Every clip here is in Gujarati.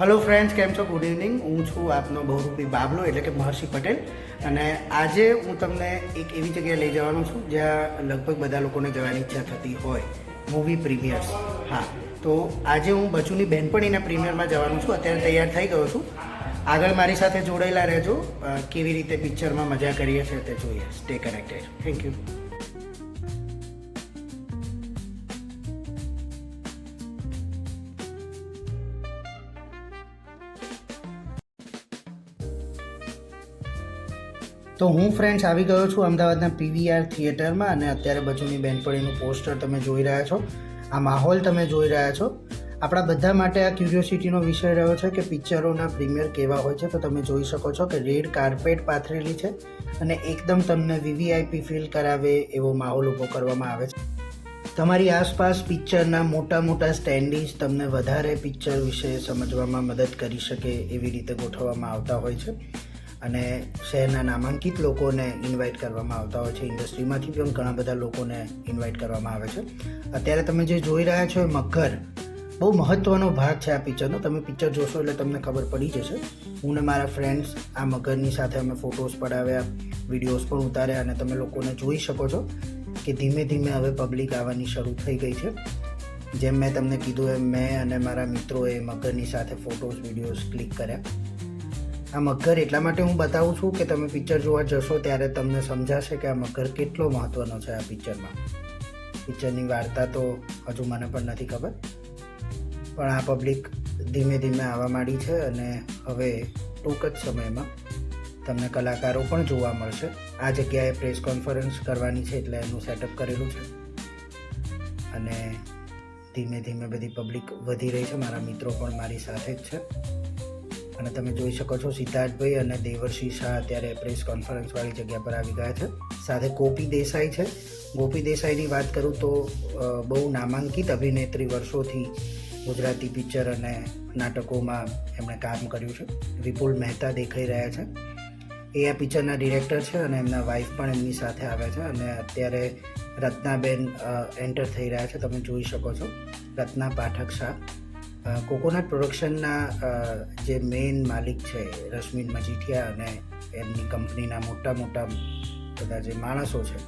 હલો ફ્રેન્ડ્સ કેમ છો? ગુડ ઇવનિંગ હું છું આપનો બહુરૂપી બાબલો, એટલે કે મહર્ષિ પટેલ. અને આજે હું તમને એક એવી જગ્યાએ લઈ જવાનો છું, જ્યાં લગભગ બધા લોકોને જવાની ઈચ્છા થતી હોય. મૂવી પ્રીમિયર્સ હા. તો આજે હું બચુની બહેનપણીના પ્રીમિયરમાં જવાનું છું. અત્યારે તૈયાર થઈ ગયો છું. આગળ મારી સાથે જોડાયેલા રહેજો. કેવી રીતે પિક્ચરમાં મજા કરીએ છીએ તે જોઈએ. સ્ટે કનેક્ટેડ થેન્ક યુ તો હું ફ્રેન્ડ્સ આવી ગયો છું અમદાવાદના પીવીઆર થિયેટરમાં અને અત્યારે બાજુની બેનપણીનું પોસ્ટર તમે જોઈ રહ્યા છો. આ માહોલ તમે જોઈ રહ્યા છો. આપણા બધા માટે આ ક્યુરિયોસિટીનો વિષય રહ્યો છે કે પિક્ચરોના પ્રીમિયર કેવા હોય છે તો તમે જોઈ શકો છો કે રેડ કાર્પેટ પાથરેલી છે અને એકદમ તમને વીવીઆઈપી ફીલ કરાવે એવો માહોલ ઊભો કરવામાં આવે છે. તમારી આસપાસ પિક્ચરના મોટા મોટા સ્ટેન્ડીઝ તમને વધારે પિક્ચર વિશે સમજવામાં મદદ કરી શકે એવી રીતે ગોઠવવામાં આવતા હોય છે. અને શહેરના નામાંકિત લોકોને ઇન્વાઇટ કરવામાં આવતા હોય છે. ઇન્ડસ્ટ્રીમાંથી પણ ઘણા બધા લોકોને ઇન્વાઇટ કરવામાં આવે છે. અત્યારે તમે જે જોઈ રહ્યા છો એ મગર, બહુ મહત્ત્વનો ભાગ છે આ પિક્ચરનો તમે પિક્ચર જોશો એટલે તમને ખબર પડી જશે. હું ને મારા ફ્રેન્ડ્સ આ મગરની સાથે અમે ફોટોઝ પડાવ્યા વિડીયોઝ પણ ઉતાર્યા અને તમે લોકોને જોઈ શકો છો કે ધીમે ધીમે હવે પબ્લિક આવવાની શરૂ થઈ ગઈ છે. જેમ મેં તમને કીધું એમ મેં અને મારા મિત્રોએ મગરની સાથે ફોટોઝ વિડીયોઝ ક્લિક કર્યા. આ મગર એટલા માટે હું બતાવું છું કે તમે પિક્ચર જોવા જશો ત્યારે તમને સમજાશે કે આ મગર કેટલો મહત્ત્વનો છે આ પિક્ચરમાં. પિક્ચરની વાર્તા તો હજુ મને પણ નથી ખબર. પણ આ પબ્લિક ધીમે ધીમે આવવા માંડી છે અને હવે ટૂંક જ સમયમાં તમને કલાકારો પણ જોવા મળશે. આ જગ્યાએ પ્રેસ કોન્ફરન્સ કરવાની છે એટલે એનું સેટઅપ કરેલું છે. અને ધીમે ધીમે બધી પબ્લિક વધી રહી છે. મારા મિત્રો પણ મારી સાથે જ છે. અને તમે જોઈ શકો છો સિદ્ધાર્થભાઈ અને દેવર્ષી શાહ અત્યારે પ્રેસ કોન્ફરન્સવાળી જગ્યા પર આવી ગયા છે. સાથે ગોપી દેસાઈ છે. ગોપી દેસાઈની વાત કરું તો બહુ નામાંકિત અભિનેત્રી વર્ષોથી ગુજરાતી પિક્ચર અને નાટકોમાં એમણે કામ કર્યું છે. વિપુલ મહેતા દેખાઈ રહ્યા છે. એ આ પિક્ચરના ડિરેક્ટર છે અને એમના વાઈફ પણ એમની સાથે આવ્યા છે અને અત્યારે રત્નાબેન એન્ટર થઈ રહ્યા છે. તમે જોઈ શકો છો. રત્ના પાઠક શાહ. કોકોનટ પ્રોડક્શનના જે મેઇન માલિક છે, રશ્મિન મજીઠિયા અને એમની કંપનીના મોટા મોટા બધા જે માણસો છે,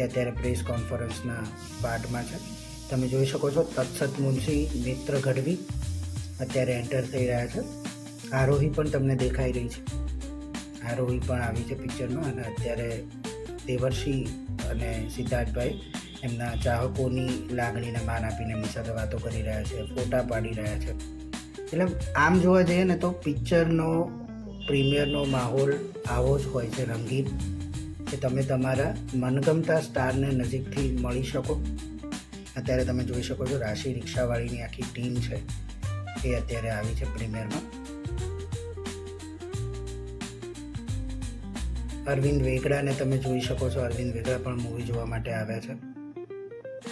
એ અત્યારે પ્રેસ કોન્ફરન્સના પાર્ટમાં છે. તમે જોઈ શકો છો, તત્સત મુનશી, મિત્ર ગઢવી અત્યારે એન્ટર થઈ રહ્યા છે. આરોહી પણ તમને દેખાઈ રહી છે. આરોહી પણ આવી છે પિક્ચરમાં અને અત્યારે દેવર્ષી અને સિદ્ધાર્થભાઈ એમના ચાહકોની લાગણીને માન આપીને એમની સાથે વાતો કરી રહ્યા છે, ફોટા પાડી રહ્યા છે. એટલે આમ જોવા જઈએ ને તો પિક્ચરનો, પ્રીમિયરનો માહોલ આવો જ હોય છે, રંગીન. કે તમે તમારા મનગમતા સ્ટારને નજીકથી મળી શકો. અત્યારે તમે જોઈ શકો છો, રાશિ રિક્ષાવાળીની આખી ટીમ છે, એ અત્યારે આવી છે પ્રીમિયરમાં. અરવિંદ વેગડાને તમે જોઈ શકો છો, અરવિંદ વેગડા પણ મૂવી જોવા માટે આવ્યા છે.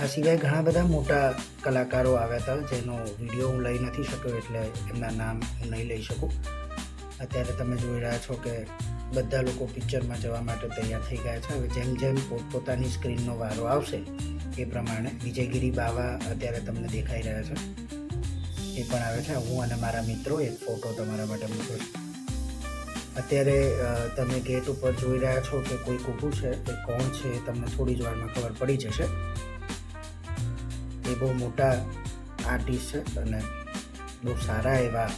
આ સિવાય ઘણા બધા મોટા કલાકારો આવ્યા હતા, જેનો વીડિયો હું લઈ નથી શક્યો એટલે એમના નામ હું નહીં લઈ શકું. અત્યારે તમે જોઈ રહ્યા છો કે બધા લોકો પિક્ચરમાં જવા માટે તૈયાર થઈ ગયા છે. હવે જેમ જેમ પોતપોતાની સ્ક્રીનનો વારો આવશે, એ પ્રમાણે વિજયગીરી બાવા અત્યારે તમને દેખાઈ રહ્યા છે. એ પણ આવે છે. હું અને મારા મિત્રો એક ફોટો તમારા માટે મૂકું છું. અત્યારે તમે ગેટ ઉપર જોઈ રહ્યા છો કે કોઈ ઊભું છે, કે કોણ છે તમને થોડી જ વારમાં ખબર પડી જશે. એ બહુ મોટા આર્ટિસ્ટ છે અને બહુ સારા એવા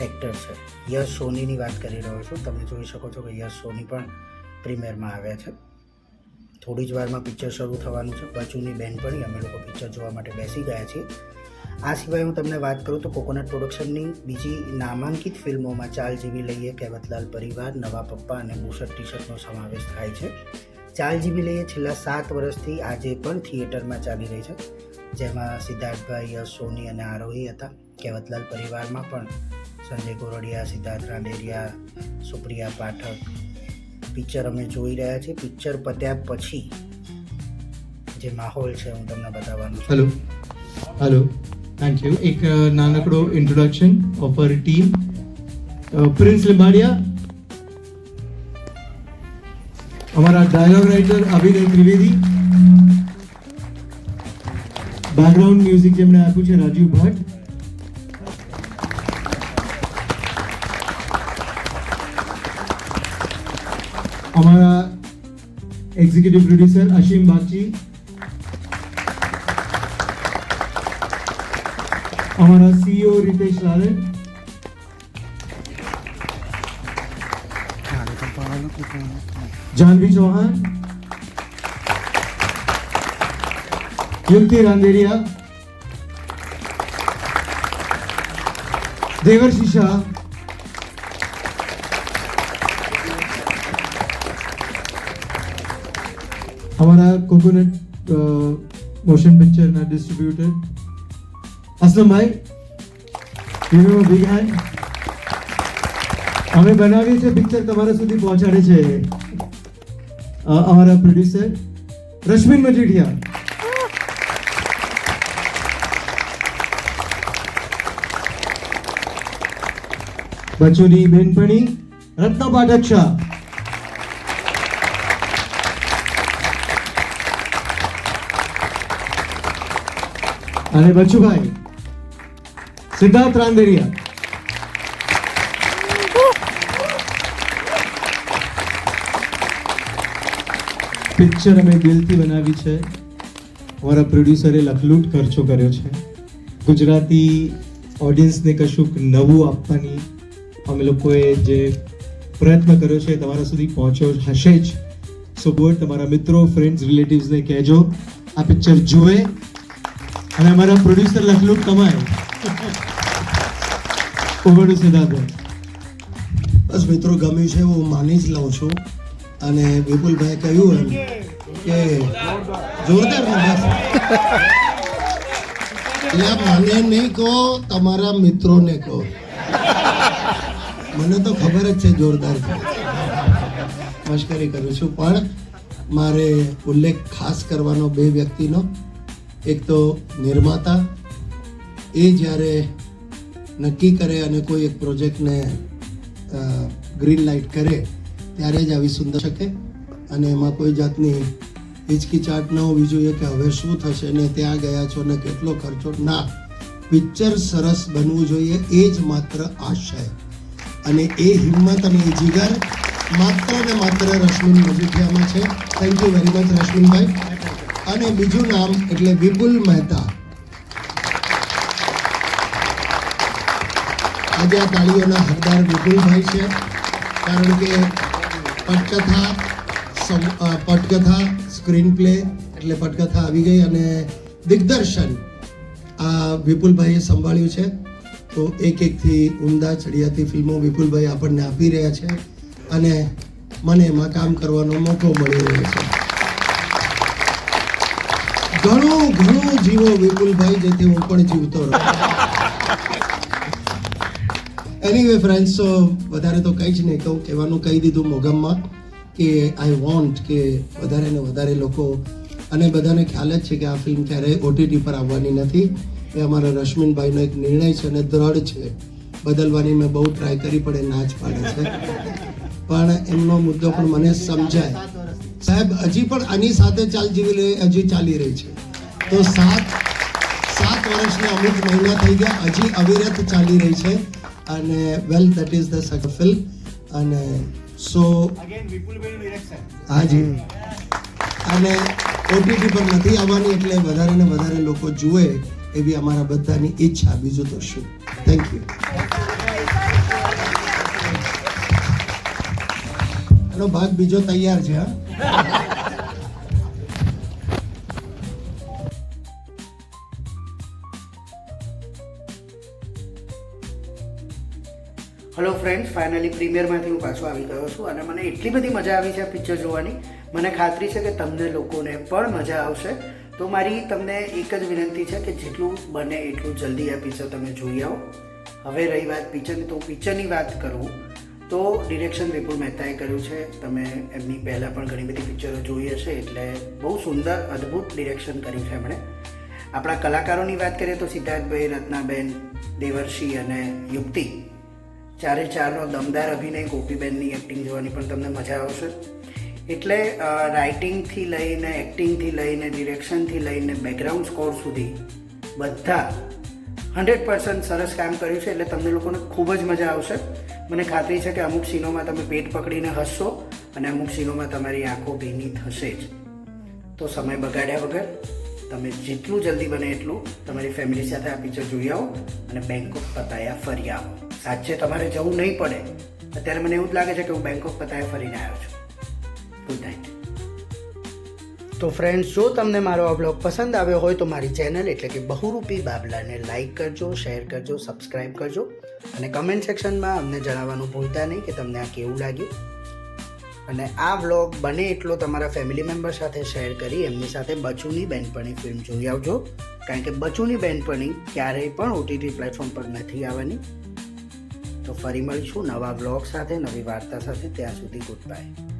એક્ટર છે. યશ સોનીની વાત કરી રહ્યો છું. તમે જોઈ શકો છો કે યશ સોની પણ પ્રીમિયરમાં આવ્યા છે. થોડી જ વારમાં પિક્ચર શરૂ થવાનું છે. બચુની બેનપણી અમે લોકો પિક્ચર જોવા માટે બેસી ગયા છીએ. આ સિવાય હું તમને વાત કરું તો કોકોનટ પ્રોડક્શનની બીજી નામાંકિત ફિલ્મોમાં ચાલ જીવી લઈએ કહેવતલાલ પરિવાર, નવા પપ્પા અને બુશર્ટ ટી શર્ટનો સમાવેશ થાય છે. ચાલ જીવી લઈએ છેલ્લા સાત વર્ષથી આજે પણ થિયેટરમાં ચાલી રહી છે. જેમાં સિદ્ધાર્થભાઈ યશ સોની અને આરોહી હતા. કહેવતલાલ પરિવારમાં પણ સંજય ગોરડિયા, સિદ્ધાર્થ રાંદેરિયા, સુપ્રિયા પાઠક. પિક્ચર અમે જોઈ રહ્યા છીએ. પિક્ચર પત્યા પછી જે માહોલ છે હું તમને બતાવવાનું હેલો હેલો થેન્ક યુ એક નાનકડો introduction of our team Prince Limbadiya અમારા ડાયલોગ રાઇટર અભિનય ત્રિવેદી. બેકગ્રાઉન્ડ મ્યુઝિક જેમણે આપ્યું છે રાજીવ ભટ્ટ અમારા એક્ઝિક્યુટિવ પ્રોડ્યુસર અશીમ બાગચી અમારા સીઈઓ રિતેશ લાલે જાહ્નવી ચૌહાણ યુક્તિ રાંદેરિયા દેવર્ષિ શાહ અમારા coconut motion પિક્ચરના distributor Aslambhai you big hand અમે બનાવીએ છે પિક્ચર તમારા સુધી પહોંચાડે છે. અમારા પ્રોડ્યુસર રશ્મિન મજીઠિયા. બચોની બેનપણી રત્ન પાઠક શાહ અને બચુભાઈ, સિદ્ધાર્થ રાંદેરિયા. પિક્ચર અમે દિલથી બનાવી છે. અમારા પ્રોડ્યુસરે લખલૂટ ખર્ચો કર્યો છે. ગુજરાતી ઓડિયન્સને કશુંક નવું આપવાની અમે લોકોએ જે પ્રયત્ન કર્યો છે તમારા સુધી પહોંચ્યો હશે જ. સો બોર્ડ તમારા મિત્રો ફ્રેન્ડ્સ રિલેટિવ્સને કહેજો. આ પિક્ચર જુએ. અને અમારા પ્રોડ્યુસર લખલૂટ કમાય. ઓવર સિદ્ધાર્થ બસ મિત્રો ગમ્યું છે હું માની જ લઉં છું. અને વિપુલભાઈ કહ્યું એમ કે જોરદાર બસ. એટલે મને નહીં કહો, તમારા મિત્રોને કહો. મને તો ખબર જ છે જોરદાર મશ્કરી કરું છું. પણ મારે ઉલ્લેખ ખાસ કરવાનો બે વ્યક્તિનો. એક તો નિર્માતા. એ જ્યારે નક્કી કરે અને કોઈ એક પ્રોજેક્ટને ગ્રીન લાઇટ કરે, ત્યારે જ આવી સુંદર શકે. અને એમાં કોઈ જાતની હિચકિચાટ ન હોવી જોઈએ કે હવે શું થશે ને ત્યાં ગયા છો ને કેટલો ખર્ચો. ના પિક્ચર સરસ બનવું જોઈએ. એ જ માત્ર આશય. અને એ હિંમત અને એ જીગર માત્ર ને માત્ર રશ્મિન મજીઠિયામાં છે. Thank you very much Rashminbhai. અને બીજું નામ એટલે વિપુલ મહેતા. આજે આ તાળીઓના હકદાર વિપુલભાઈ છે. કારણ કે પટકથા પટકથા સ્ક્રીન પ્લે એટલે પટકથા આવી ગઈ અને દિગ્દર્શન આ વિપુલભાઈએ સંભાળ્યું છે. તો એક એકથી ઉમદા ચડિયાતી ફિલ્મો વિપુલભાઈ આપણને આપી રહ્યા છે અને મને એમાં કામ કરવાનો મોકો મળી રહ્યો છે. ઘણું ઘણું જીવો વિપુલભાઈ, જેથી હું પણ જીવતો રહું. એનીવે ફ્રેન્ડ્સ વધારે તો કંઈ જ નહીં, કહું, કહેવાનું કહી દીધું મોગમમાં કે આઈ વોન્ટ કે વધારે ને વધારે લોકો, અને બધાને ખ્યાલ જ છે કે આ ફિલ્મ ક્યારેય ઓટીટી પર આવવાની નથી. એ અમારા રશ્મિનભાઈનો એક નિર્ણય છે અને દ્રઢ છે. બદલવાની મેં બહુ ટ્રાય કરી પણ એ ના જ પાડે છે. પણ એમનો મુદ્દો પણ મને સમજાય. સાહેબ હજી પણ આની સાથે ચાલ જીવી રહી હજી ચાલી રહી છે. તો સાત સાત વર્ષના અમુક મહિના થઈ ગયા હજી અવિરત ચાલી રહી છે. અને well that is the successful અને સો હાજી અને ઓટીટી પર નથી આવવાની એટલે વધારે ને વધારે લોકો જુએ. એવી અમારા બધાની ઈચ્છા. બીજું તો શું? થેન્ક યુ એનો ભાગ બીજો તૈયાર છે, હા. હલો ફ્રેન્ડ્સ ફાઇનલી પ્રીમિયરમાંથી હું પાછો આવી ગયો છું અને મને એટલી બધી મજા આવી છે પિક્ચર જોવાની. મને ખાતરી છે કે તમને લોકોને પણ મજા આવશે. તો મારી તમને એક જ વિનંતી છે કે જેટલું બને એટલું જલ્દી આ પિક્ચર તમે જોઈ આવો. હવે રહી વાત પિક્ચરની. તો પિક્ચરની વાત કરું તો ડિરેક્શન વિપુલ મહેતાએ કર્યું છે. તમે એમની પહેલાં પણ ઘણી બધી પિક્ચરો જોઈ હશે, એટલે બહુ સુંદર, અદ્ભુત ડિરેક્શન કર્યું છે એમણે. આપણા કલાકારોની વાત કરીએ તો સિદ્ધાર્થભાઈ, રત્નાબેન, દેવર્ષી અને યુક્તિ. ચારે ચારનો દમદાર અભિનય ગોપીબેનની એક્ટિંગ જોવાની પણ તમને મજા આવશે. એટલે રાઇટિંગથી લઈને એક્ટિંગથી લઈને ડિરેક્શનથી લઈને બેકગ્રાઉન્ડ સ્કોર સુધી બધા હંડ્રેડ પર્સન્ટ સરસ કામ કર્યું છે. એટલે તમને લોકોને ખૂબ જ મજા આવશે. મને ખાતરી છે કે અમુક સીનોમાં તમે પેટ પકડીને હસશો અને અમુક સીનોમાં તમારી આંખો ભીની થશે જ. તો સમય બગાડ્યા વગર તમે જેટલું જલ્દી બને એટલું તમારી ફેમિલી સાથે આ પિક્ચર જોઈ આવો અને બેંકોક પતાયા ફરી આવો. સાચે તમારે જવું નહીં પડે. અત્યારે મને એવું જ લાગે છે કે હું બેંકોક પતાયા ફરીને આવ્યો છું. ગુડ તો ફ્રેન્ડ્સ જો તમને મારો આ બ્લોગ પસંદ આવ્યો હોય તો મારી ચેનલ એટલે કે બહુરૂપી બાબલાને લાઇક કરજો શેર કરજો સબસ્ક્રાઇબ કરજો અને કમેન્ટ સેક્શનમાં અમને જણાવવાનું ભૂલતા નહીં કે તમને આ કેવું લાગ્યું. અને આ વ્લોગ બને એટલો તમારા ફેમિલી મેમ્બર સાથે શેર કરી, એમની સાથે બચુની બેનપણી ફિલ્મ જોઈ આવજો. કારણ કે બચુની બેનપણી ક્યારેય પણ ઓટીટી પ્લેટફોર્મ પર નથી આવવાની. તો ફરી મળીશું નવા વ્લોગ સાથે, નવી વાર્તા સાથે. ત્યાં સુધી ગુડ બાય